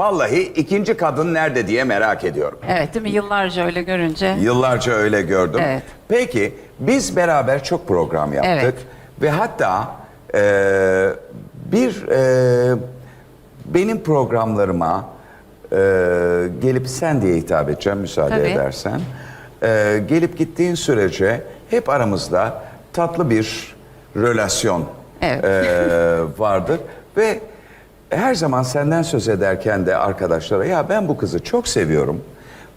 vallahi ikinci kadın nerede diye merak ediyorum. Evet değil mi? Yıllarca öyle görünce. Yıllarca öyle gördüm. Evet. Peki biz beraber çok program yaptık. Evet. Ve hatta e, bir e, benim programlarıma e, gelip sen diye hitap edeceğim müsaade Tabii. edersen. E, gelip gittiğin sürece hep aramızda tatlı bir relasyon Evet. e, vardır. Ve her zaman senden söz ederken de arkadaşlara ya ben bu kızı çok seviyorum.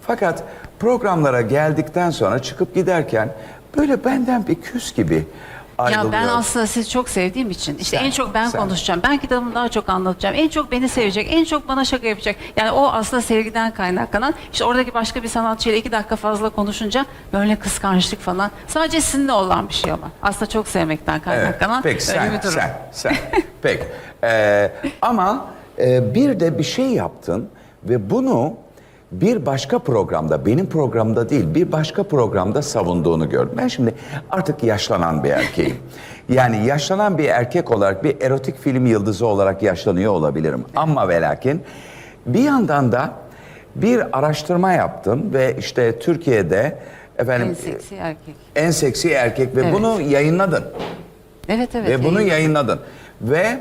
Fakat programlara geldikten sonra çıkıp giderken böyle benden bir küs gibi ayrılıyor. Ya ben aslında sizi çok sevdiğim için işte Sen, en çok ben sen. konuşacağım. Ben kitabımı daha çok anlatacağım. En çok beni sevecek. En çok bana şaka yapacak. Yani o aslında sevgiden kaynaklanan. işte oradaki başka bir sanatçıyla iki dakika fazla konuşunca böyle kıskançlık falan. Sadece sizinle olan bir şey ama. Aslında çok sevmekten Evet, kaynaklanan Peki öyle sen, bir durum. sen, sen. Peki. Ee, ama e, bir de bir şey yaptın ve bunu bir başka programda, benim programda değil, bir başka programda savunduğunu gördüm. Ben şimdi artık yaşlanan bir erkeğim. Yani yaşlanan bir erkek olarak bir erotik film yıldızı olarak yaşlanıyor olabilirim. Ama ve lakin bir yandan da bir araştırma yaptım ve işte Türkiye'de efendim En seksi erkek. en seksi erkek ve Evet. bunu yayınladın. Evet evet. Ve bunu iyi. yayınladın. Ve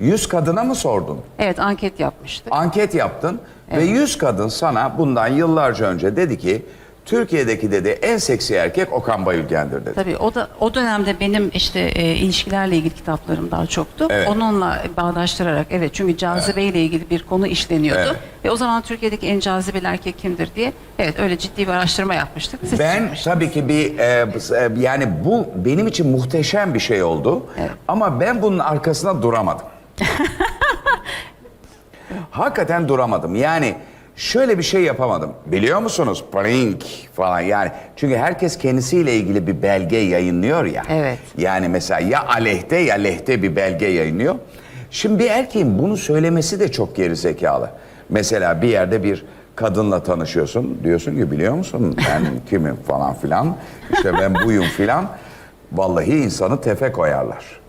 100 kadına mı sordun? Evet anket yapmıştık. Anket yaptın ve 100 kadın sana bundan yıllarca önce dedi ki Türkiye'deki dedi en seksi erkek Okan Bayülgen'dir dedi. Tabii o da o dönemde benim işte e, ilişkilerle ilgili kitaplarım daha çoktu. Evet. Onunla bağdaştırarak evet çünkü cazibeyle ilgili bir konu işleniyordu. Evet. Ve o zaman Türkiye'deki en cazibeli erkek kimdir diye evet öyle ciddi bir araştırma yapmıştık. Siz Ben çıkmıştınız. tabii ki bir e, e, yani bu benim için muhteşem bir şey oldu. Evet. Ama ben bunun arkasında duramadım. Hakikaten duramadım. Yani şöyle bir şey yapamadım. Biliyor musunuz? Prank falan yani. Çünkü herkes kendisiyle ilgili bir belge yayınlıyor ya. Evet. Yani mesela ya aleyhte ya lehte bir belge yayınlıyor. Şimdi bir erkeğin bunu söylemesi de çok gerizekalı. Mesela bir yerde bir kadınla tanışıyorsun. Diyorsun ki biliyor musun ben kimim falan filan. İşte ben buyum filan. Vallahi insanı tefe koyarlar.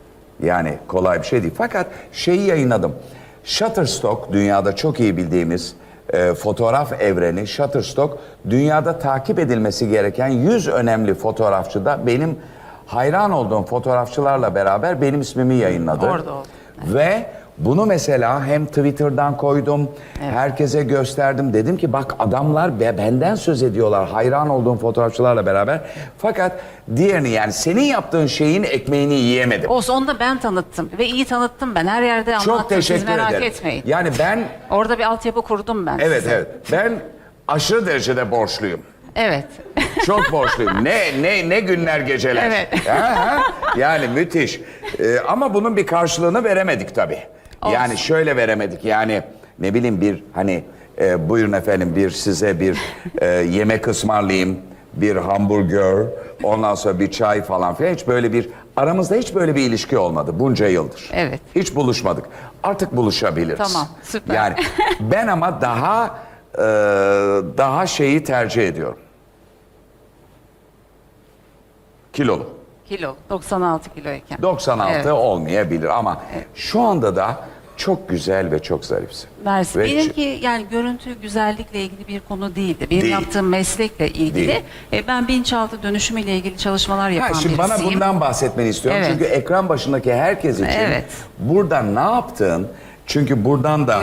Yani kolay bir şey değil. Fakat şeyi yayınladım. Shutterstock dünyada çok iyi bildiğimiz e, fotoğraf evreni Shutterstock dünyada takip edilmesi gereken 100 önemli fotoğrafçıda benim hayran olduğum fotoğrafçılarla beraber benim ismimi yayınladı. Orada oldu. Ve bunu mesela hem Twitter'dan koydum, herkese gösterdim. Dedim ki bak adamlar be- benden söz ediyorlar hayran olduğum fotoğrafçılarla beraber. Fakat diğerini yani senin yaptığın şeyin ekmeğini yiyemedim. Olsun onu da ben tanıttım ve iyi tanıttım ben her yerde anlattım. Çok teşekkür Siz merak ederim. etmeyin. Yani ben Orada bir altyapı kurdum ben evet size. evet ben aşırı derecede borçluyum. Evet. Çok borçluyum. Ne ne ne günler geceler. Evet. Ha, ha? Yani müthiş. Ee, ama bunun bir karşılığını veremedik tabii. Yani şöyle veremedik. Yani ne bileyim bir hani e, buyurun efendim bir size bir e, yemek ısmarlayayım, bir hamburger, ondan sonra bir çay falan filan. Hiç böyle bir aramızda hiç böyle bir ilişki olmadı bunca yıldır. Evet. Hiç buluşmadık. Artık buluşabiliriz. Tamam, süper. Yani ben ama daha e, daha şeyi tercih ediyorum. Kilolu. Kilo 96 kiloyken. 96 Evet. olmayabilir ama şu anda da çok güzel ve çok zarifsin. Mersi. Ve Benimki yani görüntü güzellikle ilgili bir konu değildi. Benim Değil. yaptığım meslekle ilgili. Değil. E, ben bilinçaltı dönüşümüyle ilgili çalışmalar yapan Ha, şimdi bana birisiyim. bundan bahsetmeni istiyorum. Evet. Çünkü ekran başındaki herkes için Evet. burada ne yaptın? Çünkü buradan da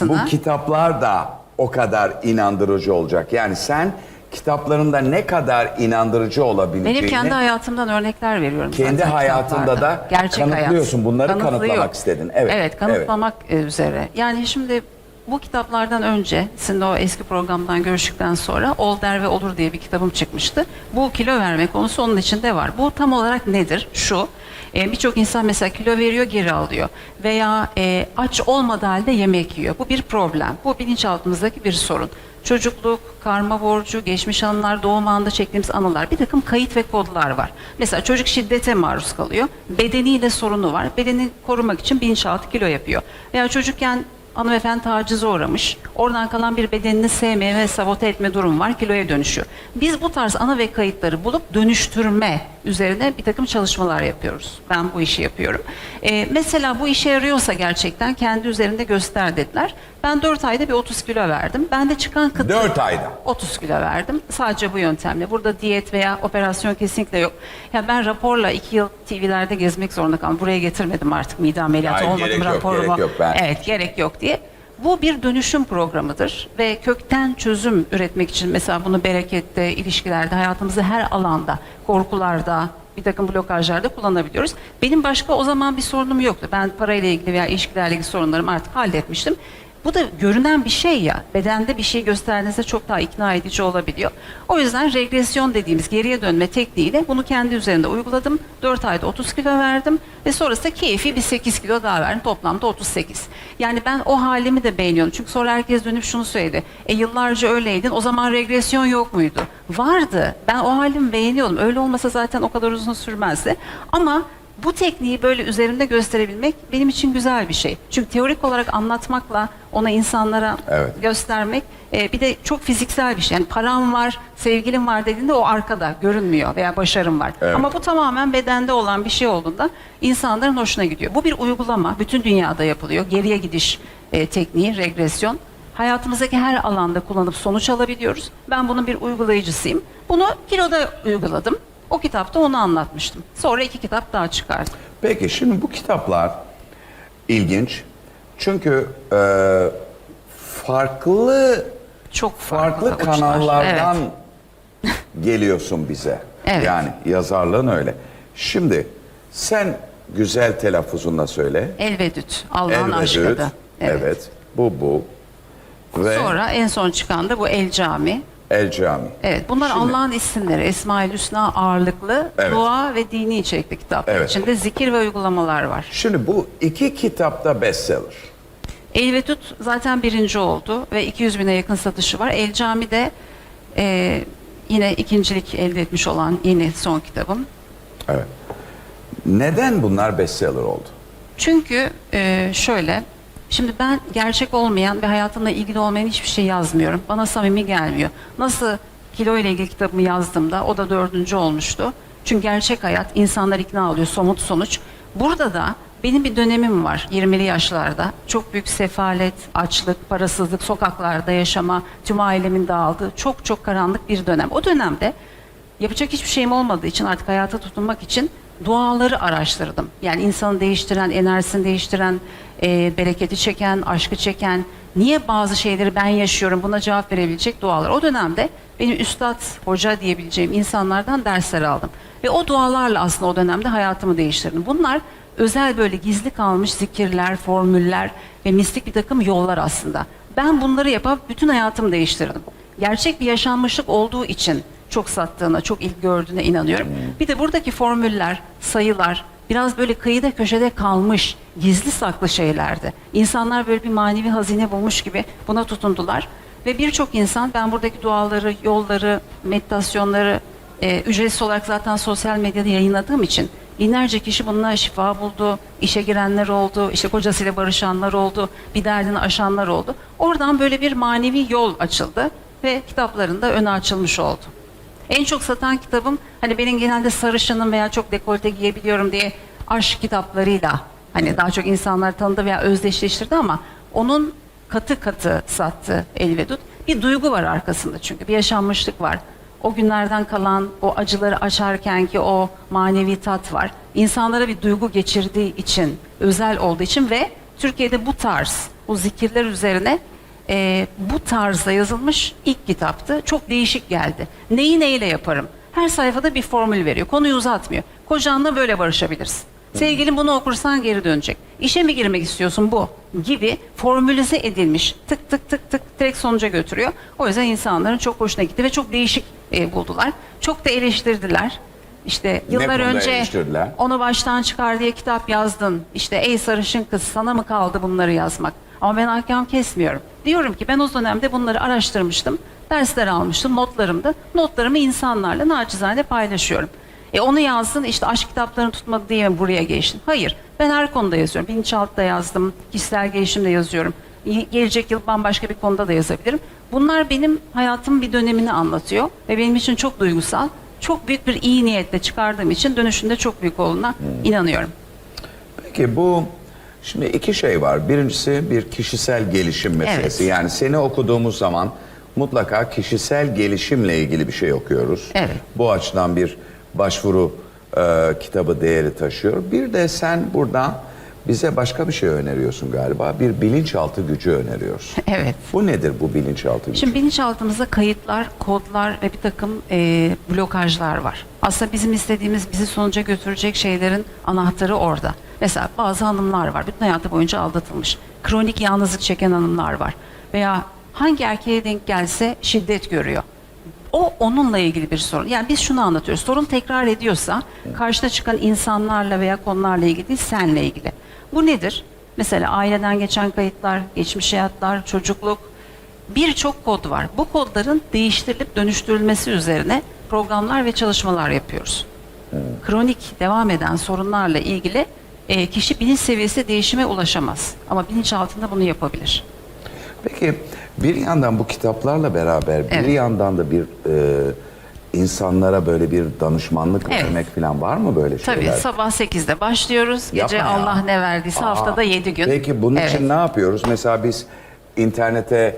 bu kitaplar da o kadar inandırıcı olacak. Yani sen kitaplarında ne kadar inandırıcı olabileceğini Benim kendi hayatımdan örnekler veriyorum. Kendi hayatında da Gerçek kanıtlıyorsun. hayat. Bunları kanıtlamak istedin. Evet, Evet, kanıtlamak e, üzere. Yani şimdi bu kitaplardan önce, sizin o eski programdan görüştükten sonra Ol Der ve Olur diye bir kitabım çıkmıştı. Bu kilo verme konusu onun içinde var. Bu tam olarak nedir? Şu, e, birçok insan mesela kilo veriyor geri alıyor. Veya e, aç olmadığı halde yemek yiyor. Bu bir problem. Bu bilinçaltımızdaki bir sorun. Çocukluk, karma borcu, geçmiş anılar, doğum anında çektiğimiz anılar, bir takım kayıt ve kodlar var. Mesela çocuk şiddete maruz kalıyor, bedeniyle sorunu var, bedenini korumak için bilinçaltı kilo yapıyor. Veya çocukken Hanımefendi tacize uğramış. Oradan kalan bir bedenini sevmeye ve sabote etme durum var. Kiloya dönüşüyor. Biz bu tarz ana ve kayıtları bulup dönüştürme üzerine bir takım çalışmalar yapıyoruz. Ben bu işi yapıyorum. Ee, mesela bu işe yarıyorsa gerçekten kendi üzerinde göster dediler. Ben 4 ayda bir 30 kilo verdim. Bende çıkan kıtlık... 4 ayda. 30 kilo verdim. Sadece bu yöntemle. Burada diyet veya operasyon kesinlikle yok. Ya ben raporla 2 yıl TV'lerde gezmek zorunda kaldım. Buraya getirmedim artık mide ameliyatı Hayır, olmadım gerek yok, raporumu. gerek yok. Ben- Evet gerek yok diye. Bu bir dönüşüm programıdır ve kökten çözüm üretmek için mesela bunu berekette, ilişkilerde, hayatımızda her alanda, korkularda, bir takım blokajlarda kullanabiliyoruz. Benim başka o zaman bir sorunum yoktu. Ben parayla ilgili veya ilişkilerle ilgili sorunlarımı artık halletmiştim. Bu da görünen bir şey ya. Bedende bir şey gösterdiğinizde çok daha ikna edici olabiliyor. O yüzden regresyon dediğimiz geriye dönme tekniğiyle bunu kendi üzerinde uyguladım. 4 ayda 30 kilo verdim ve sonrasında keyfi bir 8 kilo daha verdim. Toplamda 38. Yani ben o halimi de beğeniyorum. Çünkü sonra herkes dönüp şunu söyledi. E yıllarca öyleydin o zaman regresyon yok muydu? Vardı. Ben o halimi beğeniyordum. Öyle olmasa zaten o kadar uzun sürmezdi. Ama bu tekniği böyle üzerinde gösterebilmek benim için güzel bir şey. Çünkü teorik olarak anlatmakla ona insanlara Evet. göstermek e, bir de çok fiziksel bir şey. Yani param var, sevgilim var dediğinde o arkada görünmüyor veya başarım var. Evet. Ama bu tamamen bedende olan bir şey olduğunda insanların hoşuna gidiyor. Bu bir uygulama. Bütün dünyada yapılıyor. Geriye gidiş e, tekniği, regresyon. Hayatımızdaki her alanda kullanıp sonuç alabiliyoruz. Ben bunun bir uygulayıcısıyım. Bunu kiloda uyguladım. O kitapta onu anlatmıştım. Sonra iki kitap daha çıkardım. Peki şimdi bu kitaplar ilginç. Çünkü e, farklı Çok farklı farklı, uçlar. kanallardan geliyorsun bize. Evet. Yani yazarlığın öyle. Şimdi sen güzel telaffuzunla söyle. Elvedüt. Allah'ın Elvedüt. aşkıdır. Evet. Bu bu. Ve Sonra en son çıkan da bu El Cami. El Cami. Evet bunlar Şimdi- Allah'ın isimleri. Esma-ül Hüsna ağırlıklı Evet. dua ve dini içerikli kitaplar. Evet. İçinde zikir ve uygulamalar var. Şimdi bu iki kitapta bestseller. Elvedüt zaten birinci oldu ve 200 bine yakın satışı var. El Cami de e, yine ikincilik elde etmiş olan yeni son kitabım. Evet. Neden bunlar bestseller oldu? Çünkü e, şöyle, şimdi ben gerçek olmayan ve hayatımla ilgili olmayan hiçbir şey yazmıyorum. Bana samimi gelmiyor. Nasıl kilo ile ilgili kitabımı yazdığımda o da dördüncü olmuştu. Çünkü gerçek hayat insanlar ikna oluyor, somut sonuç. Burada da benim bir dönemim var 20'li yaşlarda. Çok büyük sefalet, açlık, parasızlık, sokaklarda yaşama, tüm ailemin dağıldığı çok çok karanlık bir dönem. O dönemde Yapacak hiçbir şeyim olmadığı için artık hayata tutunmak için duaları araştırdım. Yani insanı değiştiren, enerjisini değiştiren, e, bereketi çeken, aşkı çeken, niye bazı şeyleri ben yaşıyorum buna cevap verebilecek dualar. O dönemde benim üstad, hoca diyebileceğim insanlardan dersler aldım. Ve o dualarla aslında o dönemde hayatımı değiştirdim. Bunlar özel böyle gizli kalmış zikirler, formüller ve mistik bir takım yollar aslında. Ben bunları yapıp bütün hayatımı değiştirdim. Gerçek bir yaşanmışlık olduğu için çok sattığına, çok ilgi gördüğüne inanıyorum. Bir de buradaki formüller, sayılar biraz böyle kıyıda köşede kalmış, gizli saklı şeylerdi. İnsanlar böyle bir manevi hazine bulmuş gibi buna tutundular. Ve birçok insan ben buradaki duaları, yolları, meditasyonları e, ücretsiz olarak zaten sosyal medyada yayınladığım için binlerce kişi bununla şifa buldu, işe girenler oldu, işte kocasıyla barışanlar oldu, bir derdini aşanlar oldu. Oradan böyle bir manevi yol açıldı ve kitaplarında öne açılmış oldu. En çok satan kitabım hani benim genelde sarışınım veya çok dekolte giyebiliyorum diye aşk kitaplarıyla hani daha çok insanlar tanıdı veya özdeşleştirdi ama onun katı katı sattı Elvedut. Bir duygu var arkasında çünkü bir yaşanmışlık var. O günlerden kalan o acıları açarken ki o manevi tat var. İnsanlara bir duygu geçirdiği için, özel olduğu için ve Türkiye'de bu tarz, bu zikirler üzerine e, bu tarzda yazılmış ilk kitaptı. Çok değişik geldi. Neyi neyle yaparım? Her sayfada bir formül veriyor. Konuyu uzatmıyor. Kocanla böyle barışabilirsin. Sevgilin bunu okursan geri dönecek. İşe mi girmek istiyorsun bu? Gibi formülize edilmiş tık tık tık tık direkt sonuca götürüyor. O yüzden insanların çok hoşuna gitti ve çok değişik e, buldular. Çok da eleştirdiler. İşte yıllar önce onu baştan çıkar diye kitap yazdın. İşte ey sarışın kız sana mı kaldı bunları yazmak? Ama ben ahkam kesmiyorum. Diyorum ki ben o dönemde bunları araştırmıştım. Dersler almıştım notlarımda. Notlarımı insanlarla naçizane paylaşıyorum. E onu yazdın işte aşk kitaplarını tutmadı diye mi buraya geçtin? Hayır. Ben her konuda yazıyorum. Bilinçaltıda yazdım. Kişisel gelişimde yazıyorum. gelecek yıl bambaşka bir konuda da yazabilirim. Bunlar benim hayatımın bir dönemini anlatıyor ve benim için çok duygusal. Çok büyük bir iyi niyetle çıkardığım için dönüşünde çok büyük olduğuna inanıyorum. Peki bu şimdi iki şey var. Birincisi bir kişisel gelişim meselesi. Evet. Yani seni okuduğumuz zaman mutlaka kişisel gelişimle ilgili bir şey okuyoruz. Evet. Bu açıdan bir başvuru e, kitabı değeri taşıyor. Bir de sen burada bize başka bir şey öneriyorsun galiba. Bir bilinçaltı gücü öneriyorsun. Evet. Bu nedir bu bilinçaltı gücü? Şimdi bilinçaltımızda kayıtlar, kodlar ve bir takım e, blokajlar var. Aslında bizim istediğimiz bizi sonuca götürecek şeylerin anahtarı orada. Mesela bazı hanımlar var, bütün hayatı boyunca aldatılmış. Kronik yalnızlık çeken hanımlar var. Veya hangi erkeğe denk gelse şiddet görüyor. O onunla ilgili bir sorun. Yani biz şunu anlatıyoruz. Sorun tekrar ediyorsa karşıda çıkan insanlarla veya konularla ilgili değil, senle ilgili. Bu nedir? Mesela aileden geçen kayıtlar, geçmiş hayatlar, çocukluk, birçok kod var. Bu kodların değiştirilip dönüştürülmesi üzerine programlar ve çalışmalar yapıyoruz. Kronik devam eden sorunlarla ilgili e, kişi bilinç seviyesi değişime ulaşamaz. Ama bilinç altında bunu yapabilir. Peki bir yandan bu kitaplarla beraber bir Evet. yandan da bir e, insanlara böyle bir danışmanlık Evet. vermek falan var mı böyle şeyler? Tabii sabah 8'de başlıyoruz. Gece Yapma ya. Allah ne verdiyse Aa, haftada 7 gün. Peki bunun Evet. için ne yapıyoruz? Mesela biz internete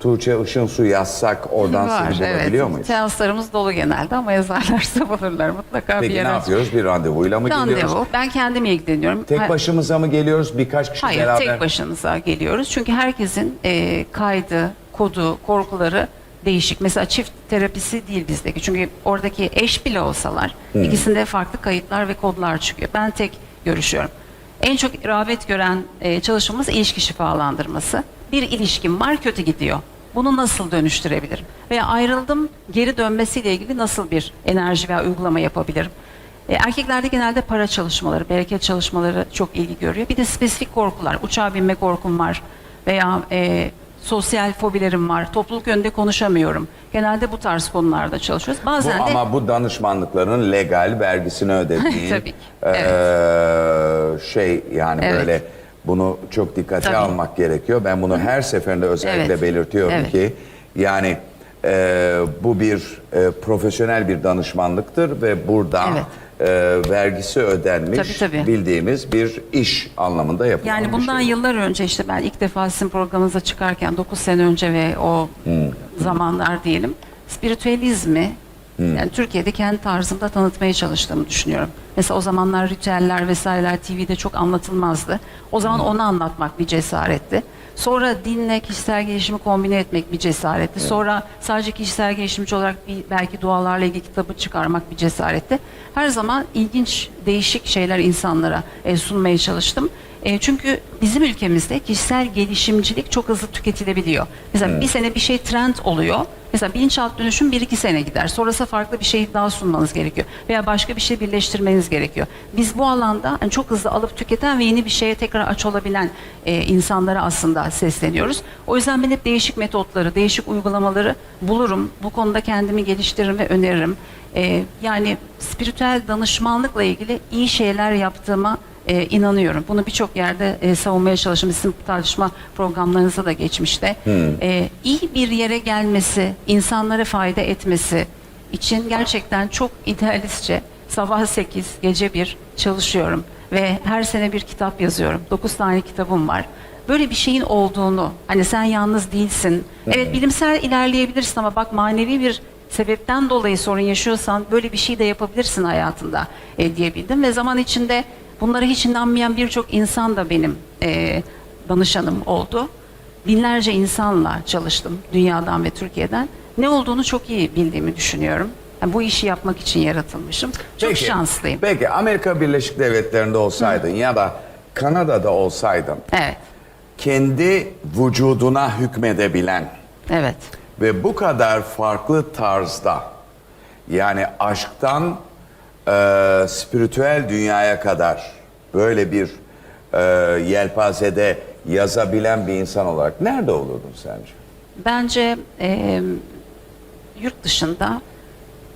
Tuğçe Işınsu yazsak oradan Var, evet. bulabiliyor muyuz? Seanslarımız dolu genelde ama yazarlarsa bulurlar mutlaka Peki bir ne yere. yapıyoruz? Bir randevuyla mı geliyoruz? Randevu. Ben kendim ilgileniyorum. Tek başımıza mı geliyoruz? Birkaç kişi Hayır, beraber? tek başınıza geliyoruz. Çünkü herkesin e, kaydı, kodu, korkuları değişik. Mesela çift terapisi değil bizdeki. Çünkü oradaki eş bile olsalar ikisinde farklı kayıtlar ve kodlar çıkıyor. Ben tek görüşüyorum. En çok rağbet gören e, çalışmamız ilişki şifalandırması. Bir ilişkim var kötü gidiyor. Bunu nasıl dönüştürebilirim? Veya ayrıldım geri dönmesiyle ilgili nasıl bir enerji veya uygulama yapabilirim? E, erkeklerde genelde para çalışmaları, bereket çalışmaları çok ilgi görüyor. Bir de spesifik korkular, uçağa binme korkum var veya e, sosyal fobilerim var, topluluk önünde konuşamıyorum. Genelde bu tarz konularda çalışıyoruz. Bu, Bazen de ama bu danışmanlıkların legal vergisini ödediğin Tabii ki, eee, şey yani Evet. böyle bunu çok dikkate Tabii. almak gerekiyor. Ben bunu her seferinde özellikle Evet. belirtiyorum Evet. ki yani eee, bu bir eee, profesyonel bir danışmanlıktır ve burada Evet. Eee, vergisi ödenmiş Tabii, tabii. bildiğimiz bir iş anlamında yapılan Yani bundan şey. yıllar önce işte ben ilk defa sizin programınıza çıkarken 9 sene önce ve o zamanlar diyelim spiritüelizmi yani Türkiye'de kendi tarzımda tanıtmaya çalıştığımı düşünüyorum. Mesela o zamanlar ritüeller vesaireler TV'de çok anlatılmazdı. O zaman onu anlatmak bir cesaretti. Sonra dinle kişisel gelişimi kombine etmek bir cesaretti. Sonra sadece kişisel gelişimci olarak bir belki dualarla ilgili kitabı çıkarmak bir cesaretti. Her zaman ilginç, değişik şeyler insanlara e, sunmaya çalıştım. E, çünkü bizim ülkemizde kişisel gelişimcilik çok hızlı tüketilebiliyor. Mesela bir sene bir şey trend oluyor. Mesela bilinçaltı dönüşüm bir iki sene gider. Sonrası farklı bir şey daha sunmanız gerekiyor. Veya başka bir şey birleştirmeniz gerekiyor. Biz bu alanda hani çok hızlı alıp tüketen ve yeni bir şeye tekrar aç olabilen e, insanlara aslında sesleniyoruz. O yüzden ben hep değişik metotları, değişik uygulamaları bulurum. Bu konuda kendimi geliştiririm ve öneririm. E, yani spiritüel danışmanlıkla ilgili iyi şeyler yaptığıma e, inanıyorum. Bunu birçok yerde e, savunmaya çalıştım. Sizin tartışma programlarınızda da geçmişte. E, iyi bir yere gelmesi, insanlara fayda etmesi için gerçekten çok idealistçe sabah 8, gece 1 çalışıyorum. Ve her sene bir kitap yazıyorum. 9 tane kitabım var. Böyle bir şeyin olduğunu, hani sen yalnız değilsin. Evet bilimsel ilerleyebilirsin ama bak manevi bir sebepten dolayı sorun yaşıyorsan böyle bir şey de yapabilirsin hayatında e, diyebildim. Ve zaman içinde bunlara hiç inanmayan birçok insan da benim e, danışanım oldu. Binlerce insanla çalıştım dünyadan ve Türkiye'den. Ne olduğunu çok iyi bildiğimi düşünüyorum. Yani bu işi yapmak için yaratılmışım. Çok Peki, şanslıyım. Peki Amerika Birleşik Devletleri'nde olsaydın ya da Kanada'da olsaydın Evet, kendi vücuduna hükmedebilen evet. ve bu kadar farklı tarzda yani aşktan e, spiritüel dünyaya kadar böyle bir e, yelpazede yazabilen bir insan olarak nerede olurdun sence? Bence e, yurt dışında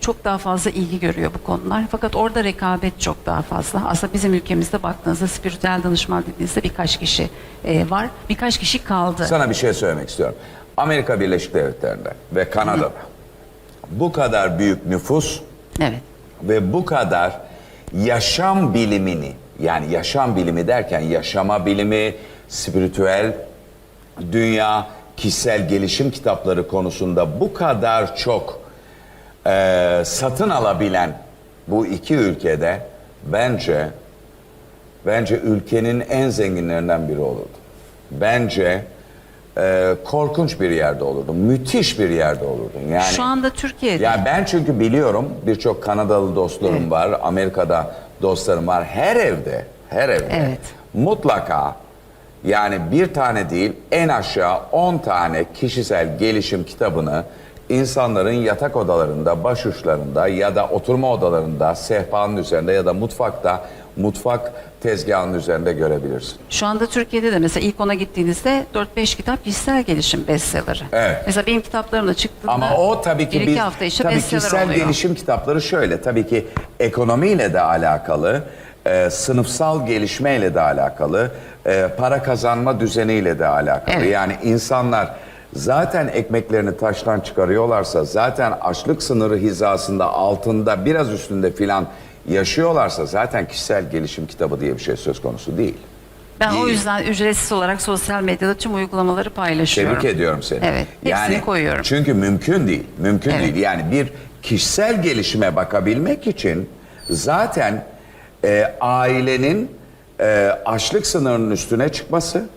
çok daha fazla ilgi görüyor bu konular. Fakat orada rekabet çok daha fazla. Aslında bizim ülkemizde baktığınızda spiritüel danışman dediğinizde birkaç kişi e, var. Birkaç kişi kaldı. Sana bir şey söylemek istiyorum. Amerika Birleşik Devletleri'nde ve Kanada'da bu kadar büyük nüfus Evet. Ve bu kadar yaşam bilimini yani yaşam bilimi derken yaşama bilimi, spiritüel dünya, kişisel gelişim kitapları konusunda bu kadar çok eee, satın alabilen bu iki ülkede bence bence ülkenin en zenginlerinden biri olurdu. Bence eee, korkunç bir yerde olurdun. Müthiş bir yerde olurdun. Yani Şu anda Türkiye'de ya ben çünkü biliyorum birçok Kanadalı dostlarım var, Amerika'da dostlarım var. Her evde, her evde Evet. mutlaka yani bir tane değil en aşağı 10 tane kişisel gelişim kitabını insanların yatak odalarında, başuçlarında ya da oturma odalarında, sehpanın üzerinde ya da mutfakta, mutfak tezgahının üzerinde görebilirsin. Şu anda Türkiye'de de mesela ilk ona gittiğinizde 4-5 kitap kişisel gelişim bestseller'ı. Evet. Mesela benim kitaplarım da çıktığında Ama o tabii ki bir iki hafta içinde tabii kişisel oluyor. gelişim kitapları şöyle tabii ki ekonomiyle de alakalı, e, sınıfsal gelişmeyle de alakalı, e, para kazanma düzeniyle de alakalı. Evet. Yani insanlar zaten ekmeklerini taştan çıkarıyorlarsa, zaten açlık sınırı hizasında altında biraz üstünde filan yaşıyorlarsa zaten kişisel gelişim kitabı diye bir şey söz konusu değil. Ben o Değil. yüzden ücretsiz olarak sosyal medyada tüm uygulamaları paylaşıyorum. Tebrik ediyorum seni. Evet, hepsini koyuyorum. Çünkü mümkün değil. Mümkün Evet. değil. Yani bir kişisel gelişime bakabilmek için zaten e, ailenin e, açlık sınırının üstüne çıkması,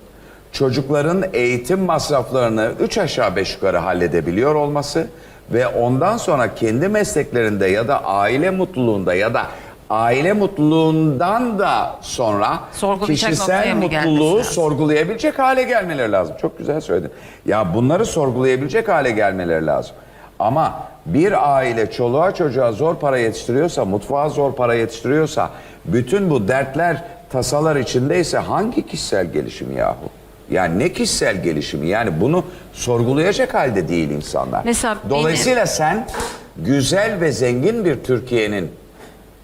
çocukların eğitim masraflarını üç aşağı beş yukarı halledebiliyor olması ve ondan sonra kendi mesleklerinde ya da aile mutluluğunda ya da aile mutluluğundan da sonra kişisel mutluluğu sorgulayabilecek hale gelmeleri lazım. Çok güzel söyledin. Ya bunları sorgulayabilecek hale gelmeleri lazım. Ama bir aile çoluğa çocuğa zor para yetiştiriyorsa, mutfağa zor para yetiştiriyorsa, bütün bu dertler, tasalar içindeyse hangi kişisel gelişim yahu? Yani ne kişisel gelişimi? Yani bunu sorgulayacak halde değil insanlar. Mesela Dolayısıyla sen güzel ve zengin bir Türkiye'nin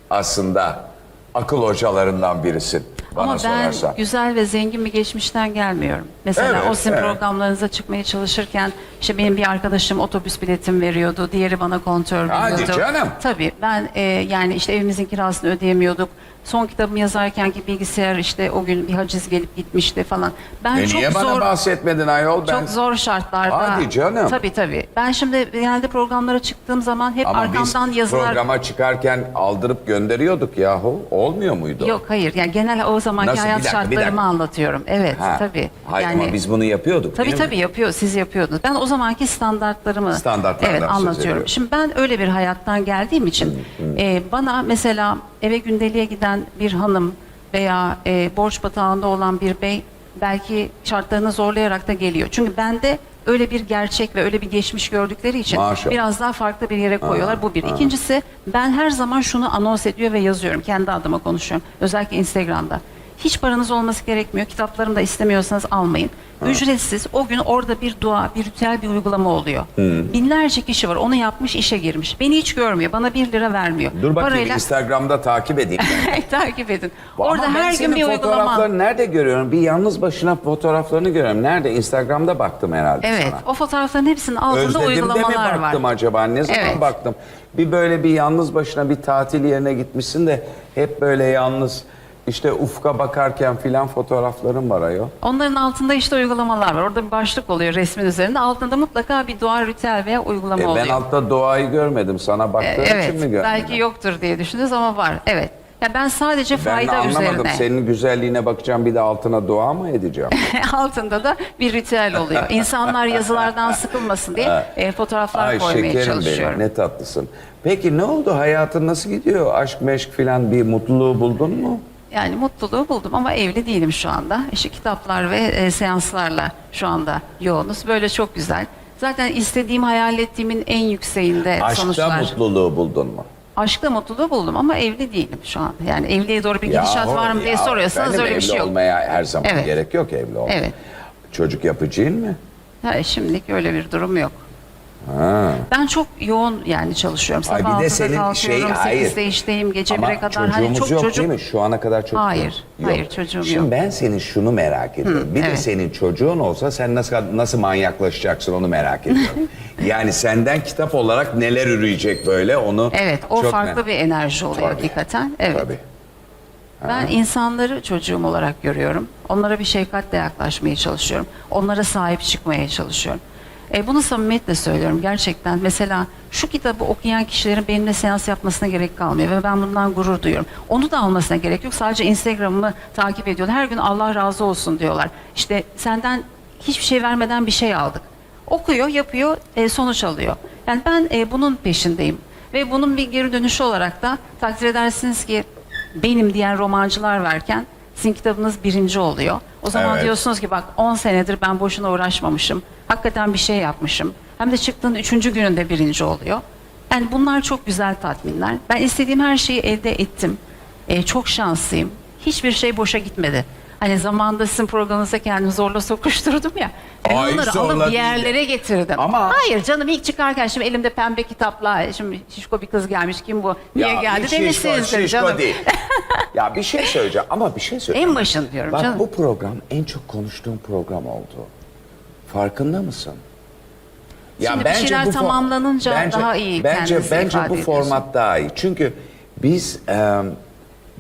aslında akıl hocalarından birisin bana Ama ben sorarsan. güzel ve zengin bir geçmişten gelmiyorum. Mesela Evet, o sizin evet. programlarınıza çıkmaya çalışırken işte benim bir arkadaşım otobüs biletim veriyordu, diğeri bana kontör Hadi veriyordu. canım. Tabii ben e, yani işte evimizin kirasını ödeyemiyorduk. Son kitabımı yazarken ki bilgisayar işte o gün bir haciz gelip gitmişti falan. Ben E çok niye bana zor bahsetmedin ayol? Ben... çok zor şartlarda. Hadi canım. Tabii tabii. Ben şimdi genelde programlara çıktığım zaman hep Ama biz arkamdan yazılar programa çıkarken aldırıp gönderiyorduk yahu. Olmuyor muydu? Yok hayır yani genel o zamanki Nasıl? Bir hayat dakika, bir şartlarımı dakika. anlatıyorum. Evet Ha. tabii. Hayır yani, ama biz bunu yapıyorduk Tabii değil mi? tabii yapıyor. Siz yapıyordunuz. Ben o zamanki standartlarımı Standartlardan evet, söz anlatıyorum. ediyorum. Şimdi ben öyle bir hayattan geldiğim için e, bana mesela eve gündeliğe giden bir hanım veya e, borç batağında olan bir bey belki şartlarını zorlayarak da geliyor. Çünkü bende öyle bir gerçek ve öyle bir geçmiş gördükleri için Maşallah. biraz daha farklı bir yere koyuyorlar. Bu bir. İkincisi ben her zaman şunu anons ediyor ve yazıyorum. Kendi adıma konuşuyorum. Özellikle Instagram'da. Hiç paranız olması gerekmiyor. Kitaplarımı da istemiyorsanız almayın. Ücretsiz o gün orada bir dua, bir ritüel bir uygulama oluyor. Binlerce kişi var. Onu yapmış, işe girmiş. Beni hiç görmüyor. Bana bir lira vermiyor. Dur bakayım Parayla Instagram'da takip edeyim. takip edin. Ama Orada ben her gün bir uygulama. fotoğraflarını nerede görüyorum? Bir yalnız başına fotoğraflarını görüyorum. Nerede? Instagram'da baktım herhalde Evet. sana. O fotoğrafların hepsinin altında Özledim'de mi uygulamalar var. baktım acaba? Ne zaman Evet. baktım? Bir böyle bir yalnız başına bir tatil yerine gitmişsin de hep böyle yalnız işte ufka bakarken filan fotoğraflarım var ayol. Onların altında işte uygulamalar var. Orada bir başlık oluyor resmin üzerinde. Altında mutlaka bir dua, ritüel veya uygulama E oluyor. ben altta doğayı görmedim. Sana baktığım Ee, için evet. mi görmedim? Belki yoktur diye düşündünüz ama var. Evet. Ya ben sadece Ben fayda anlamadım. üzerine. Senin güzelliğine bakacağım bir de altına dua mı edeceğim? altında da bir ritüel oluyor. İnsanlar yazılardan sıkılmasın diye e, fotoğraflar Ay koymaya şekerim çalışıyorum. benim ne tatlısın. Peki ne oldu? Hayatın nasıl gidiyor? Aşk meşk filan bir mutluluğu buldun mu? Yani mutluluğu buldum ama evli değilim şu anda. İşte kitaplar ve e, seanslarla şu anda yoğunuz. Böyle çok güzel. Zaten istediğim, hayal ettiğimin en yükseğinde Aşkta sonuçlar. mutluluğu buldun mu? Aşkta mutluluğu buldum ama evli değilim şu an. Yani evliliğe doğru bir gidişat Yahu, var mı diye ya soruyorsanız efendim, öyle bir şey Evli yok. olmaya her zaman Evet. gerek yok evli olmaya. Evet. Çocuk yapıcıyın mı? Ha, şimdilik öyle bir durum yok. Ben çok yoğun yani çalışıyorum. Ay, Sabah bir de 6'da senin şey- hayır. 8'de işteyim, gece Ama 1'e kadar. çocuğumuz Hani çok yok çocuk değil mi? Şu ana kadar çocuk Hayır, yok. hayır, çocuğum Şimdi yok. ben senin şunu merak ediyorum. bir de evet. senin çocuğun olsa sen nasıl nasıl manyaklaşacaksın onu merak ediyorum. yani senden kitap olarak neler üreyecek böyle onu Evet, o çok farklı merak- bir enerji oluyor Tabii. hakikaten. Evet. Tabii. Ben insanları çocuğum olarak görüyorum. Onlara bir şefkatle yaklaşmaya çalışıyorum. Onlara sahip çıkmaya çalışıyorum. E, bunu samimiyetle söylüyorum gerçekten. Mesela şu kitabı okuyan kişilerin benimle seans yapmasına gerek kalmıyor ve ben bundan gurur duyuyorum. Onu da almasına gerek yok. Sadece Instagram'ımı takip ediyorlar. Her gün Allah razı olsun diyorlar. İşte senden hiçbir şey vermeden bir şey aldık. Okuyor, yapıyor, e, sonuç alıyor. Yani ben e, bunun peşindeyim. Ve bunun bir geri dönüşü olarak da takdir edersiniz ki benim diyen romancılar varken sizin kitabınız birinci oluyor. O zaman Evet. diyorsunuz ki bak 10 senedir ben boşuna uğraşmamışım. Hakikaten bir şey yapmışım. Hem de çıktığın üçüncü gününde birinci oluyor. Yani bunlar çok güzel tatminler. Ben istediğim her şeyi elde ettim. Ee, çok şanslıyım. Hiçbir şey boşa gitmedi. Hani zamanında sizin programınıza kendimi zorla sokuşturdum ya. Ben Ay, onları zorla alıp bir değil yerlere getirdim. Ama- Hayır canım ilk çıkarken şimdi elimde pembe kitapla şimdi şişko bir kız gelmiş kim bu niye Ya geldi şişko, demişsinizdir şişko canım. değil. ya bir şey söyleyeceğim ama bir şey söyleyeceğim. En başın diyorum Bak canım. bu program en çok konuştuğum program oldu. Farkında mısın? Şimdi bir şeyler fo- tamamlanınca daha iyi Bence kendinizi bence ifade bu ediyorsun. format daha iyi. Çünkü biz e,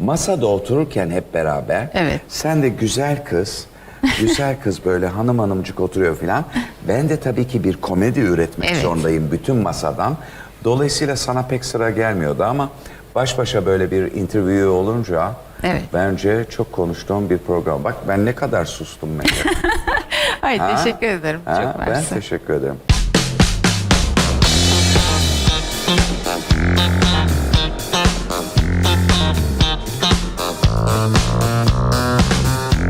masada otururken hep beraber Evet. sen de güzel kız güzel kız böyle hanım hanımcık oturuyor filan. Ben de tabii ki bir komedi üretmek Evet. zorundayım bütün masadan. Dolayısıyla sana pek sıra gelmiyordu ama baş başa böyle bir interview olunca Evet. bence çok konuştuğum bir program. Bak ben ne kadar sustum mesela. Ay Ha? teşekkür ederim. Ha, Çok ben mersi. teşekkür ederim.